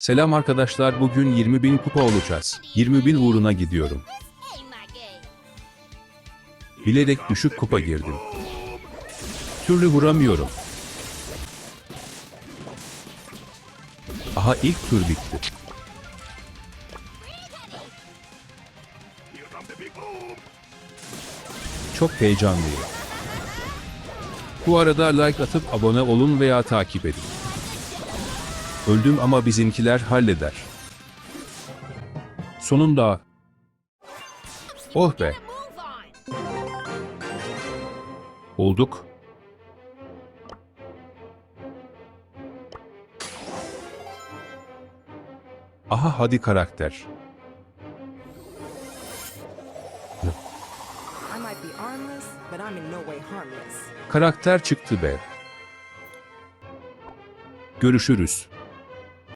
Selam arkadaşlar bugün 20 bin kupa olacağız. 20 bin uğruna gidiyorum. Bilerek düşük kupa girdim. Türlü vuramıyorum. Aha ilk tur bitti. Çok heyecanlıyım. Bu arada like atıp abone olun veya takip edin. Öldüm ama bizimkiler halleder. Sonunda. Oh be. Olduk. Aha hadi karakter. Karakter çıktı be. Görüşürüz.